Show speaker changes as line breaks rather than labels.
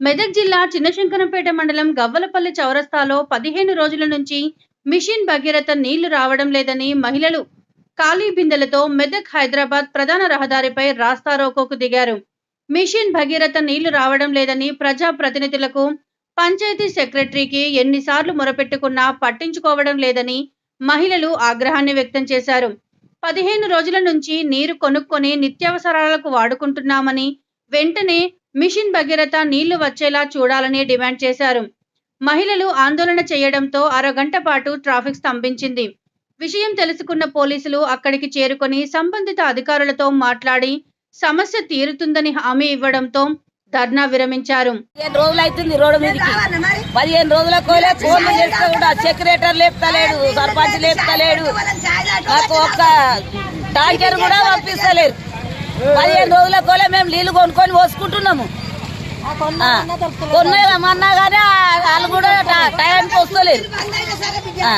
మెదక్ జిల్లా చిన్నశంకరంపేట మండలం గవ్వలపల్లి చౌరస్తాలో పదిహేను రోజుల నుంచి మిషన్ భగీరథ నీళ్ళు రావడం లేదని మహిళలు ఖాళీ బిందెలతో మెదక్ హైదరాబాద్ ప్రధాన రహదారిపై రాస్తారోకోకు దిగారు. మిషన్ భగీరథ నీళ్ళు రావడం లేదని ప్రజా ప్రతినిధులకు పంచాయతీ సెక్రటరీకి ఎన్నిసార్లు మొరపెట్టుకున్నా పట్టించుకోవడం లేదని మహిళలు ఆగ్రహాన్ని వ్యక్తం చేశారు. పదిహేను రోజుల నుంచి నీరు కొనుక్కొని నిత్యావసరాలకు వాడుకుంటున్నామని వెంటనే మిషన్ భగీరథ నీళ్ళు వచ్చేలా చూడాలని డిమాండ్ చేశారు. మహిళలు ఆందోళన చేయడంతో అరగంట పాటు ట్రాఫిక్ స్తంభించింది. విషయం తెలుసుకున్న పోలీసులు అక్కడికి చేరుకొని సంబంధిత అధికారులతో మాట్లాడి సమస్య తీరుతుందని హామీ ఇవ్వడంతో ధర్నా విరమించారు.
పదిహేను రోజులు అవుతుంది రోడ్డు మీదకి. పదిహేను రోజుల కోలే ఫోన్లు కూడా సెక్రటరీ లేపుతలేడు సర్పంచ్ లేపుతలేడు. ఒక్క టాంకర్ కూడా పంపిస్తలేరు. పదిహేను రోజుల కోలే మేము నీళ్ళు కొనుక్కొని పోసుకుంటున్నాము. ఆ, కొన్నామన్నా కానీ వాళ్ళు కూడా టైంకి వస్తలేరు. ఆ.